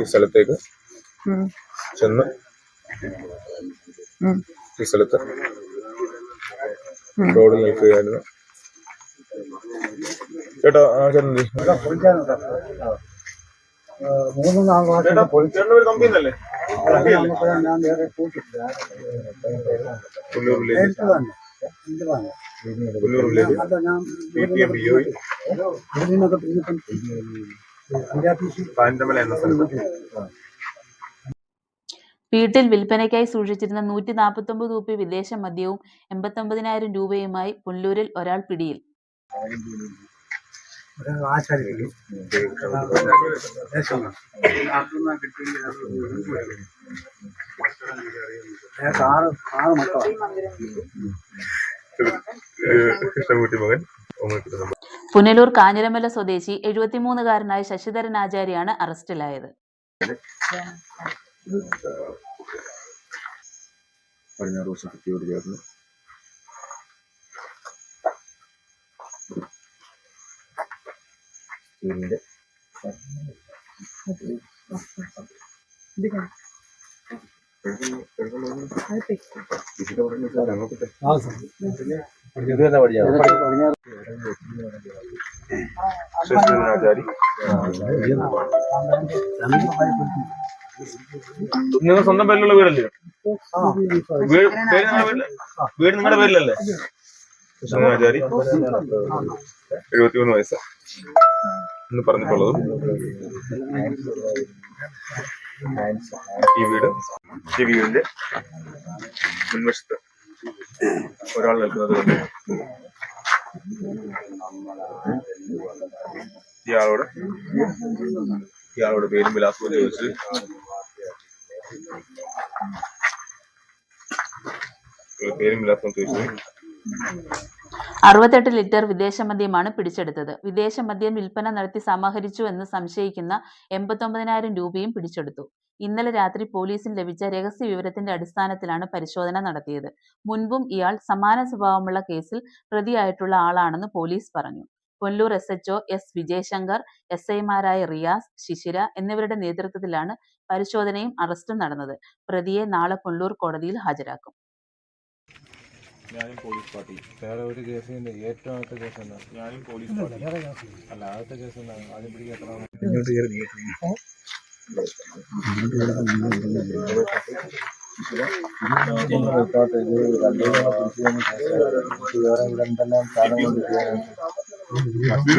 ഈ സ്ഥലത്തേക്ക്. ചെന്ന്. ഈ സ്ഥലത്ത് റോഡ് നിൽക്കുകയായിരുന്നു. ചേട്ടാ ആ ചേട്ടൻ? മൂന്ന് നാല് പ്രാവശ്യം വീട്ടിൽ വിൽപ്പനയ്ക്കായി സൂക്ഷിച്ചിരുന്ന നൂറ്റി നാൽപ്പത്തൊമ്പത് രൂപ വിദേശ മദ്യവും എൺപത്തൊമ്പതിനായിരം രൂപയുമായി പുല്ലൂരിൽ ഒരാൾ പിടിയിൽ. കൃഷ്ണൻകുട്ടി മകൻ. പുനലൂർ കാഞ്ഞിരമല സ്വദേശി എഴുപത്തിമൂന്നുകാരനായ ശശിധരൻ ആചാര്യാണ് അറസ്റ്റിലായത്. പടിഞ്ഞാറ് വശം ഭിത്തിയോട് ചേർന്ന് സ്റ്റീലിന്റെ നിങ്ങൾ സ്വന്തം പേരിലുള്ള വീടല്ലേ? വീട് പേര് നിങ്ങളുടെ വീട് നിങ്ങളുടെ പേരിലല്ലേ? കൃഷ്ണനാചാരി എഴുപത്തിമൂന്ന് വയസ്സ്. എന്ന് പറഞ്ഞിട്ടുള്ളതും ഈ വീട് ഈ വീടിന്റെ മുൻവശത്ത് ഒരാൾ നിൽക്കുന്നത് ഇയാളോട്? ഇയാളോട് പേരും വിലാസവും ചോദിച്ച്. പേരും വിലാസവും ചോദിച്ചു. അറുപത്തെട്ട് ലിറ്റർ വിദേശ മദ്യമാണ് പിടിച്ചെടുത്തത്. വിദേശ മദ്യം വിൽപ്പന നടത്തി സമാഹരിച്ചു എന്ന് സംശയിക്കുന്ന എൺപത്തൊമ്പതിനായിരം രൂപയും പിടിച്ചെടുത്തു. ഇന്നലെ രാത്രി പോലീസിന് ലഭിച്ച രഹസ്യ വിവരത്തിന്റെ അടിസ്ഥാനത്തിലാണ് പരിശോധന നടത്തിയത്. മുൻപും ഇയാൾ സമാന സ്വഭാവമുള്ള കേസിൽ പ്രതിയായിട്ടുള്ള ആളാണെന്ന് പോലീസ് പറഞ്ഞു. Kollur S H O S Vijayashankar S ഐമാരായ റിയാസ് ശിശിര എന്നിവരുടെ നേതൃത്വത്തിലാണ് പരിശോധനയും അറസ്റ്റും നടന്നത്. പ്രതിയെ നാളെ കൊല്ലൂർ കോടതിയിൽ ഹാജരാക്കും. ഞാനും പോലീസ് പാർട്ടി. വേറെ ഒരു കേസിന്റെ ഏറ്റവും ആദ്യത്തെ കേസ് എന്താ? ഞാനും പോലീസ് പാർട്ടി. അല്ല ആദ്യത്തെ കേസ് എന്താ? ആദ്യം പിടിക്കാത്ത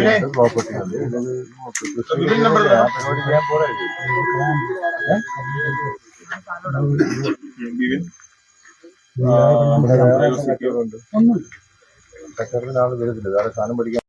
ബിബിൻ ആൾ വരുന്നില്ല വേറെ സാധനം പഠിക്കാൻ